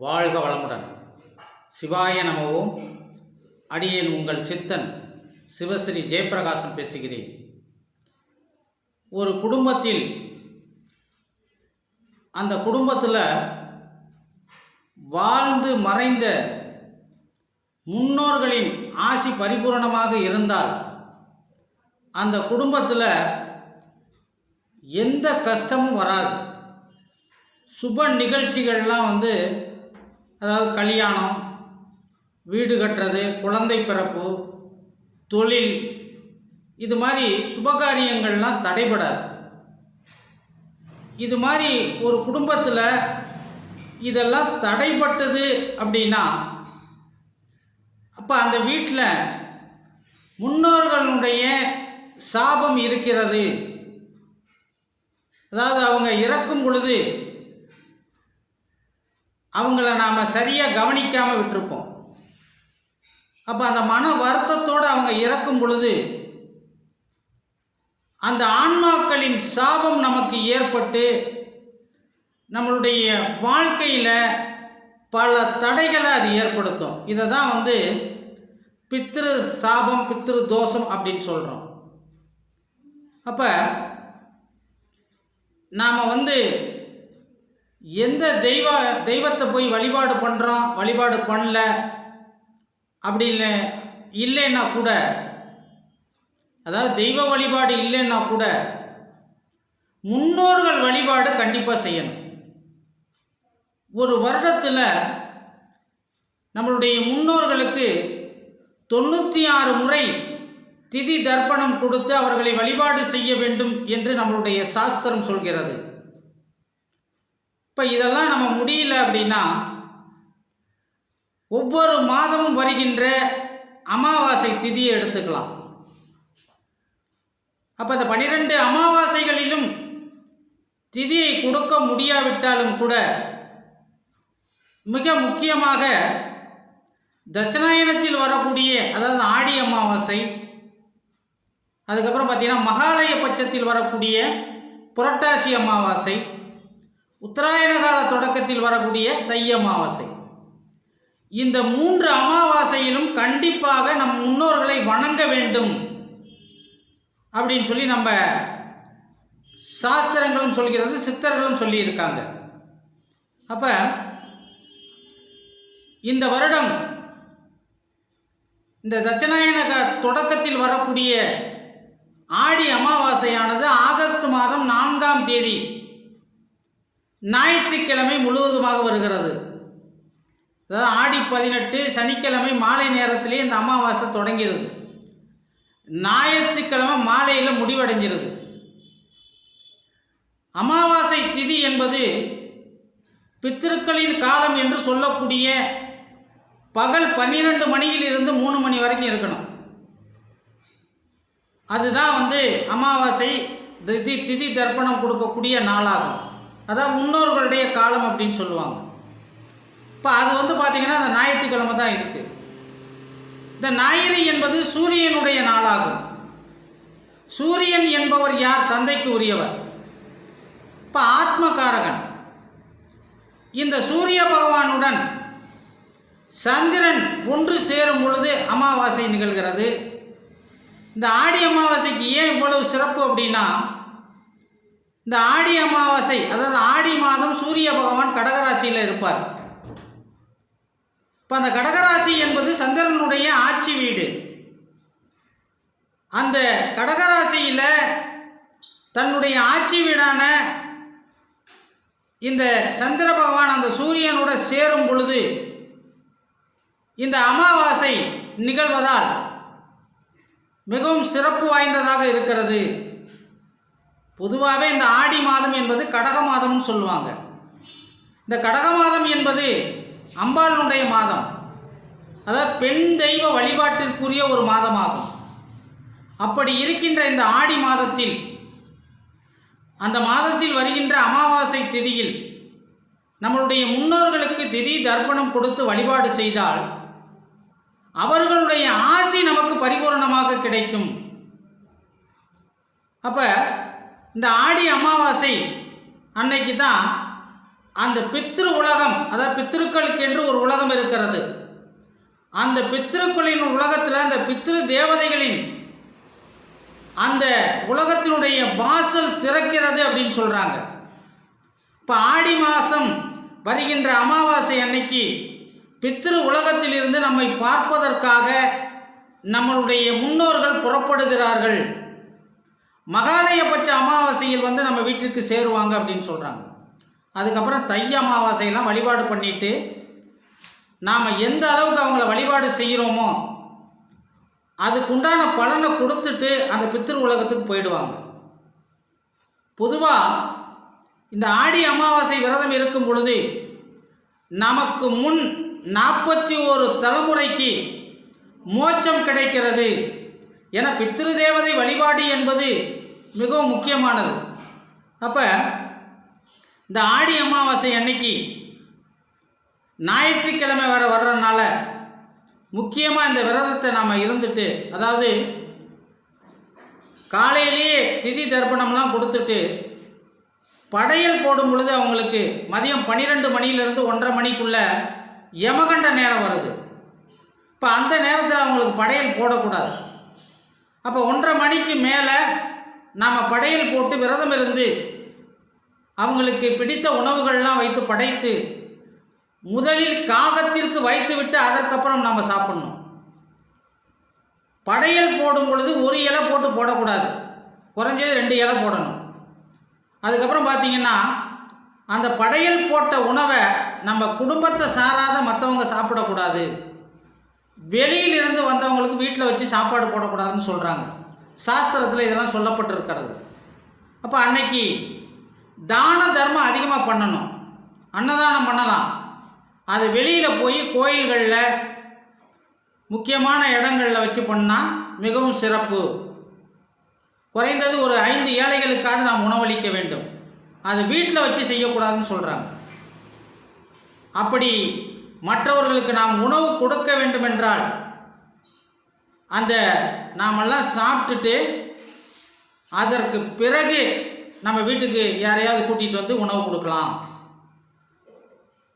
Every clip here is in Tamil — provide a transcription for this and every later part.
வாழ்க வளமுடன். சிவாய நமவும் அடியேன் உங்கள் சித்தன் சிவஸ்ரீ ஜெயபிரகாசம் பேசுகிறேன். ஒரு குடும்பத்தில் அந்த குடும்பத்தில் வாழ்ந்து மறைந்த முன்னோர்களின் ஆசி பரிபூரணமாக இருந்தால் அந்த குடும்பத்தில் எந்த கஷ்டமும் வராது. சுப நிகழ்ச்சிகள்லாம் வந்து அதாவது கல்யாணம் வீடு கட்டுறது குழந்தை பிறப்பு தொழில் இது மாதிரி சுபகாரியங்கள்லாம் தடைபடாது. இது மாதிரி ஒரு குடும்பத்தில் இதெல்லாம் தடைப்பட்டது அப்படின்னா அப்போ அந்த வீட்டில் முன்னோர்களுடைய சாபம் இருக்கிறது. அதாவது அவங்க இறக்கும் பொழுது அவங்கள நாம் சரியாக கவனிக்காமல் விட்டுருப்போம். அப்போ அந்த மன வருத்தத்தோடு அவங்க இறக்கும் பொழுது அந்த ஆன்மாக்களின் சாபம் நமக்கு ஏற்பட்டு நம்மளுடைய வாழ்க்கையில் பல தடைகளை அது ஏற்படுத்தும். இதை தான் வந்து பித்திரு சாபம் பித்திரு தோஷம் அப்படின்னு சொல்கிறோம் அப்போ நாம் வந்து எந்த தெய்வ தெய்வத்தை போய் வழிபாடு பண்ணுறோம் வழிபாடு பண்ணல அப்படி இல்லை இல்லைன்னா கூட அதாவது தெய்வ வழிபாடு இல்லைன்னா கூட முன்னோர்கள் வழிபாடு கண்டிப்பாக செய்யணும். ஒரு வருடத்தில் நம்மளுடைய முன்னோர்களுக்கு தொண்ணூற்றி ஆறு முறை திதி தர்ப்பணம் கொடுத்து அவர்களை வழிபாடு செய்ய வேண்டும் என்று நம்மளுடைய சாஸ்திரம் சொல்கிறது. இப்போ இதெல்லாம் நம்ம முடியல அப்படின்னா ஒவ்வொரு மாதமும் வருகின்ற அமாவாசை திதியை எடுத்துக்கலாம். அப்போ இந்த பனிரெண்டு அமாவாசைகளிலும் திதியை கொடுக்க முடியாவிட்டாலும் கூட மிக முக்கியமாக தட்சிணாயனத்தில் வரக்கூடிய அதாவது ஆடி அமாவாசை அதுக்கப்புறம் பார்த்திங்கன்னா மகாலய பட்சத்தில் வரக்கூடிய புரட்டாசி அமாவாசை உத்தராயண கால தொடக்கத்தில் வரக்கூடிய தை அமாவாசை. இந்த மூன்று அமாவாசையிலும் கண்டிப்பாக நம் முன்னோர்களை வணங்க வேண்டும். அப்படின்னு சொல்லி நம்ம சாஸ்திரங்களும் சொல்கிறது சித்தர்களும் சொல்லியிருக்காங்க. அப்போ இந்த வருடம் இந்த தட்சிணாயன தொடக்கத்தில் வரக்கூடிய ஆடி அமாவாசையானது ஆகஸ்ட் மாதம் நான்காம் தேதி ஞாயிற்றுக்கிழமை முழுவதுமாக வருகிறது. அதாவது ஆடி பதினெட்டு சனிக்கிழமை மாலை நேரத்திலே இந்த அமாவாசை தொடங்கிறது. ஞாயிற்றுக்கிழமை மாலையில் முடிவடைஞ்சிருது. அமாவாசை திதி என்பது பித்திருக்களின் காலம் என்று சொல்லக்கூடிய பகல் பன்னிரெண்டு மணியிலிருந்து மூணு மணி வரைக்கும் இருக்கணும். அதுதான் வந்து அமாவாசை திதி திதி தர்ப்பணம் கொடுக்கக்கூடிய நாளாகும். அதான் முன்னோர்களுடைய காலம் அப்படின்னு சொல்லுவாங்க. இப்போ அது வந்து பார்த்திங்கன்னா அந்த ஞாயிற்றுக்கிழமை தான் இருக்குது இந்த ஞாயிறு என்பது சூரியனுடைய நாளாகும். சூரியன் என்பவர் யார்? தந்தைக்கு உரியவர். இப்போ ஆத்மகாரகன். இந்த சூரிய பகவானுடன் சந்திரன் ஒன்று சேரும் பொழுது அமாவாசை நிகழ்கிறது. இந்த ஆடி அமாவாசைக்கு ஏன் இவ்வளவு சிறப்பு அப்படின்னா இந்த ஆடி அமாவாசை அதாவது ஆடி மாதம் சூரிய பகவான் கடகராசியில் இருப்பார். இப்போ அந்த கடகராசி என்பது சந்திரனுடைய ஆட்சி வீடு. அந்த கடகராசியில் தன்னுடைய ஆட்சி வீடான இந்த சந்திர பகவான் அந்த சூரியனோட சேரும் பொழுது இந்த அமாவாசை நிகழ்வதால் மிகவும் சிறப்பு வாய்ந்ததாக இருக்கிறது. பொதுவாகவே இந்த ஆடி மாதம் என்பது கடக மாதம்னு சொல்லுவாங்க. இந்த கடக மாதம் என்பது அம்பாளுடைய மாதம். அதாவது பெண் தெய்வ வழிபாட்டிற்குரிய ஒரு மாதமாகும். அப்படி இருக்கின்ற இந்த ஆடி மாதத்தில் அந்த மாதத்தில் வருகின்ற அமாவாசை திதியில் நம்மளுடைய முன்னோர்களுக்கு திதி தர்ப்பணம் கொடுத்து வழிபாடு செய்தால் அவர்களுடைய ஆசி நமக்கு பரிபூரணமாக கிடைக்கும். அப்போ இந்த ஆடி அமாவாசை அன்னைக்கு தான் அந்த பித்ரு உலகம் அதாவது பித்திருக்களுக்கு என்று ஒரு உலகம் இருக்கிறது. அந்த பித்திருக்களின் உலகத்தில் அந்த பித்ரு தேவதைகளின் அந்த உலகத்தினுடைய வாசல் திறக்கிறது அப்படின்னு சொல்கிறாங்க இப்போ ஆடி மாதம் வருகின்ற அமாவாசை அன்னைக்கு பித்ரு உலகத்திலிருந்து நம்மை பார்ப்பதற்காக நம்மளுடைய முன்னோர்கள் புறப்படுகிறார்கள். மகாலயபட்ச அமாவாசையில் வந்து நம்ம வீட்டிற்கு சேருவாங்க அப்படின்னு சொல்கிறாங்க அதுக்கப்புறம் தை அமாவாசையெல்லாம் வழிபாடு பண்ணிட்டு நாம் எந்த அளவுக்கு அவங்கள வழிபாடு செய்கிறோமோ அதுக்குண்டான பலனை கொடுத்துட்டு அந்த பித்திரு உலகத்துக்கு போயிடுவாங்க. பொதுவாக இந்த ஆடி அமாவாசை விரதம் இருக்கும் பொழுது நமக்கு முன் நாற்பத்தி ஒரு தலைமுறைக்கு மோட்சம் கிடைக்கிறது. என பித்திரு தேவதை வழிபாடு என்பது மிகவும் முக்கியமானது. அப்போ இந்த ஆடி அமாவாசை அன்னைக்கு ஞாயிற்றுக்கிழமை வர வர்றதுனால முக்கியமாக இந்த விரதத்தை நாம் இருந்துட்டு அதாவது காலையிலேயே திதி தர்ப்பணம்லாம் கொடுத்துட்டு படையல் போடும் பொழுது அவங்களுக்கு மதியம் பன்னிரெண்டு மணியிலிருந்து ஒன்றரை மணிக்குள்ளே யமகண்ட நேரம் வருது இப்போ அந்த நேரத்தில் அவங்களுக்கு படையல் போடக்கூடாது. அப்போ ஒன்றரை மணிக்கு மேலே நாம் படையல் போட்டு விரதம் இருந்து அவங்களுக்கு பிடித்த உணவுகள்லாம் வைத்து படைத்து முதலில் காகத்திற்கு வைத்துவிட்டு அதற்கப்புறம் நம்ம சாப்பிடணும். படையல் போடும் பொழுது ஒரு இலை போட்டு போடக்கூடாது. குறைஞ்சது ரெண்டு இலை போடணும். அதுக்கப்புறம் பார்த்தீங்கன்னா அந்த படையல் போட்ட உணவை நம்ம குடும்பத்தை சாராத மற்றவங்க சாப்பிடக்கூடாது. வெளியிலிருந்து வந்தவங்களுக்கு வீட்டில் வச்சு சாப்பாடு போடக்கூடாதுன்னு சொல்கிறாங்க சாஸ்திரத்தில் இதெல்லாம் சொல்லப்பட்டிருக்கிறது. அப்போ அன்னைக்கு தான தர்மம் அதிகமாக பண்ணணும். அன்னதானம் பண்ணலாம். அது வெளியில் போய் கோயில்களில் முக்கியமான இடங்களில் வச்சு பண்ணால் மிகவும் சிறப்பு. குறைந்தது ஒரு ஐந்து ஏழைகளுக்காவது நாம் உணவளிக்க வேண்டும். அது வீட்டில் வச்சு செய்யக்கூடாதுன்னு சொல்கிறாங்க அப்படி மற்றவர்களுக்கு நாம் உணவு கொடுக்க வேண்டுமென்றால் அந்த நாமெல்லாம் சாப்பிட்டுட்டு அதற்கு பிறகு நம்ம வீட்டுக்கு யாரையாவது கூட்டிகிட்டு வந்து உணவு கொடுக்கலாம்.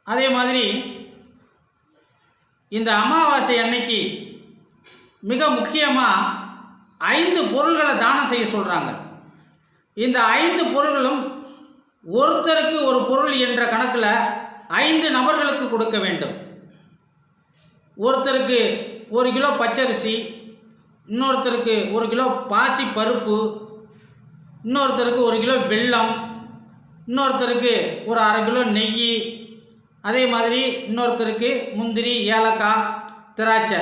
அதே மாதிரி இந்த அமாவாசை அன்னைக்கு மிக முக்கியமாக ஐந்து பொருள்களை தானம் செய்ய சொல்கிறாங்க இந்த ஐந்து பொருள்களும் ஒருத்தருக்கு ஒரு பொருள் என்ற கணக்கில் ஐந்து நபர்களுக்கு கொடுக்க வேண்டும். ஒருத்தருக்கு ஒரு கிலோ பச்சரிசி இன்னொருத்தருக்கு ஒரு கிலோ பாசி பருப்பு இன்னொருத்தருக்கு ஒரு கிலோ வெல்லம் இன்னொருத்தருக்கு ஒரு அரை கிலோ நெய் அதே மாதிரி இன்னொருத்தருக்கு முந்திரி ஏலக்காய் திராட்சை.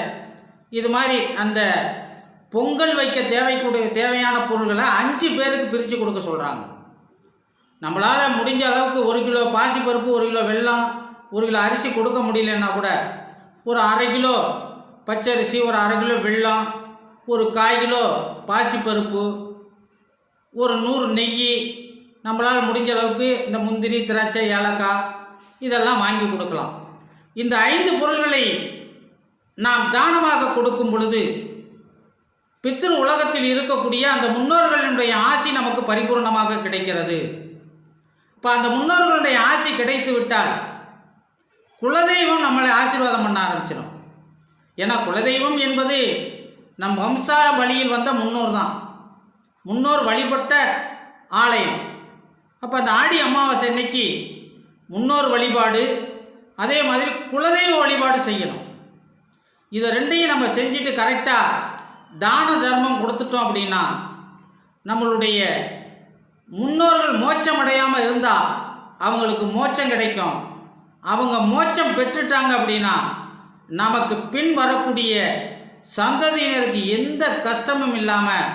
இது மாதிரி அந்த பொங்கல் வைக்க தேவைக்கூடிய தேவையான பொருள்களை அஞ்சு பேருக்கு பிரித்து கொடுக்க சொல்கிறாங்க நம்மளால் முடிஞ்ச அளவுக்கு ஒரு கிலோ பாசிப்பருப்பு ஒரு கிலோ வெல்லம் ஒரு கிலோ அரிசி கொடுக்க முடியலன்னா கூட ஒரு அரை கிலோ பச்சரிசி ஒரு அரை கிலோ வெல்லம் ஒரு காய் கிலோ பாசிப்பருப்பு ஒரு நூறு நெய் நம்மளால் முடிஞ்ச அளவுக்கு இந்த முந்திரி திராட்சை ஏலக்காய் இதெல்லாம் வாங்கி கொடுக்கலாம். இந்த ஐந்து பொருள்களை நாம் தானமாக கொடுக்கும் பொழுது பித்திரு உலகத்தில் இருக்கக்கூடிய அந்த முன்னோர்களினுடைய ஆசி நமக்கு பரிபூர்ணமாக கிடைக்கிறது. இப்போ அந்த முன்னோர்களுடைய ஆசி கிடைத்து விட்டால் குலதெய்வம் நம்மளை ஆசீர்வாதம் பண்ண ஆரம்பிச்சிடும் ஏன்னா குலதெய்வம் என்பது நம் வம்சா வழியில் வந்த முன்னோர் தான். முன்னோர் வழிபட்ட ஆலயம். அப்போ அந்த ஆடி அமாவாசை இன்னைக்கு முன்னோர் வழிபாடு அதே மாதிரி குலதெய்வ வழிபாடு செய்யணும். இதை ரெண்டையும் நம்ம செஞ்சுட்டு கரெக்டாக தான தர்மம் கொடுத்துட்டோம் அப்படின்னா நம்மளுடைய முன்னோர்கள் மோட்சம் அடையாமல் இருந்தால் அவங்களுக்கு மோட்சம் கிடைக்கும். அவங்க மோட்சம் பெற்றுட்டாங்க அப்படின்னா நமக்கு பின் வரக்கூடிய சந்ததியினருக்கு எந்த கஷ்டமும் இல்லாமல்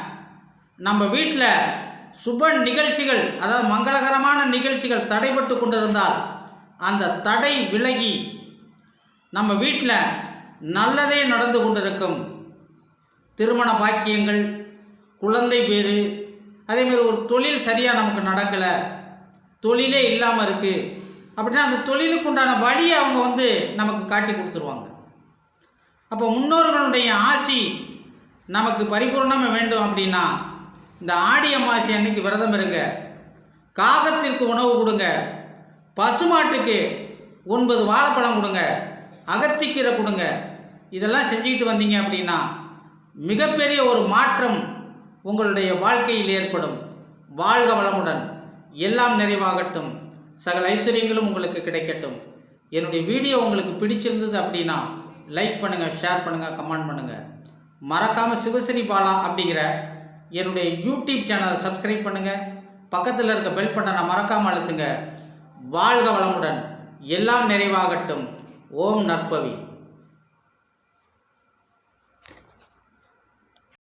நம்ம வீட்டில் சுப நிகழ்ச்சிகள் அதாவது மங்களகரமான நிகழ்ச்சிகள் தடைபட்டு கொண்டிருந்தால் அந்த தடை விலகி நம்ம வீட்டில் நல்லதே நடந்து கொண்டிருக்கும். திருமண பாக்கியங்கள் குழந்தை பேர் அதேமாதிரி ஒரு தொழில் சரியாக நமக்கு நடக்கலை தொழிலே இல்லாமல் இருக்குது அப்படின்னா அந்த தொழிலுக்கு உண்டான வழியை அவங்க வந்து நமக்கு காட்டி கொடுத்துருவாங்க. அப்போ முன்னோர்களுடைய ஆசி நமக்கு பரிபூர்ணமாக வேண்டும் அப்படின்னா இந்த ஆடி அமாவாசை அன்னைக்கு விரதம் இருங்க. காகத்திற்கு உணவு கொடுங்க. பசுமாட்டுக்கு ஒன்பது வாழைப்பழம் கொடுங்க. அகத்திக்கீரை கொடுங்க. இதெல்லாம் செஞ்சுக்கிட்டு வந்தீங்க அப்படின்னா மிகப்பெரிய ஒரு மாற்றம் உங்களுடைய வாழ்க்கையில் ஏற்படும் வாழ்க வளமுடன். எல்லாம் நிறைவாகட்டும். சகல ஐஸ்வர்யங்களும் உங்களுக்கு கிடைக்கட்டும். என்னுடைய வீடியோ உங்களுக்கு பிடிச்சிருந்தது அப்படின்னா லைக் பண்ணுங்கள் ஷேர் பண்ணுங்கள் கமெண்ட் பண்ணுங்கள் மறக்காமல் சிவஸ்ரீ பாலா அப்படிங்கிற என்னுடைய யூடியூப் சேனலை சப்ஸ்கிரைப் பண்ணுங்கள் பக்கத்தில் இருக்க பெல் பட்டனை மறக்காமல் அழுத்துங்க. வாழ்க வளமுடன். எல்லாம் நிறைவாகட்டும். ஓம் நற்பவி.